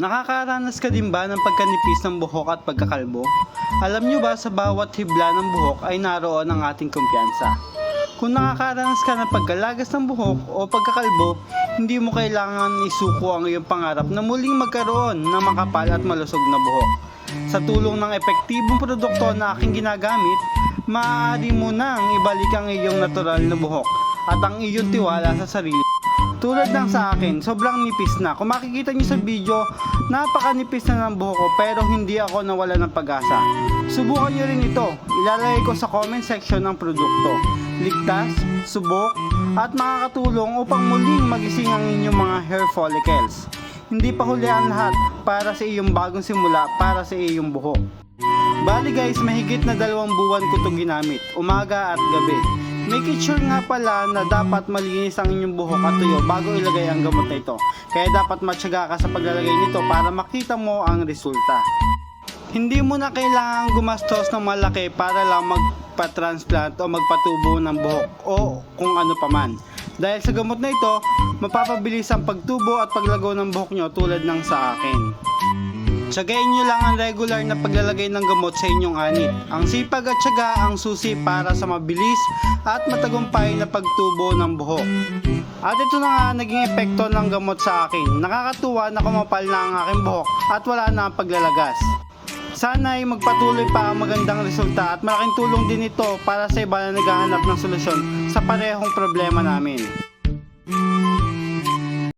Nakakaranas ka din ba ng pagkanipis ng buhok at pagkakalbo? Alam nyo ba sa bawat hibla ng buhok ay naroon ang ating kumpiyansa? Kung nakakaranas ka ng pagkalagas ng buhok o pagkakalbo, hindi mo kailangan isuko ang iyong pangarap na muling magkaroon ng makapal at malusog na buhok. Sa tulong ng epektibong produkto na aking ginagamit, maaari mo nang ibalik ang iyong natural na buhok at ang iyong tiwala sa sarili. Tulad ng sa akin, sobrang nipis na. Kung makikita niyo sa video, napakanipis na ng buhok ko pero hindi ako nawala ng pag-asa. Subukan niyo rin ito. Ilalagay ko sa comment section ng produkto. Ligtas, subok, at makakatulong upang muling magising ang inyong mga hair follicles. Hindi pa huli ang lahat para sa iyong bagong simula para sa iyong buhok. Bali guys, mahigit na dalawang buwan ko itong ginamit, umaga at gabi. Make sure nga pala na dapat malinis ang inyong buhok at tuyo bago ilagay ang gamot na ito. Kaya dapat matyaga ka sa paglalagay nito para makita mo ang resulta. Hindi mo na kailangan gumastos ng malaki para lang magpa-transplant o magpatubo ng buhok o kung ano pa man. Dahil sa gamot na ito, mapapabilis ang pagtubo at paglago ng buhok nyo tulad ng sa akin. Tsagayin nyo lang ang regular na paglalagay ng gamot sa inyong anit. Ang sipag at tsaga ang susi para sa mabilis at matagumpay na pagtubo ng buhok. At ito na nga naging epekto ng gamot sa akin. Nakakatuwa na kumapal na ang aking buhok at wala na ang paglalagas. Sana ay magpatuloy pa ang magandang resulta at malaking tulong din ito para sa iba na naghahanap ng solusyon sa parehong problema namin.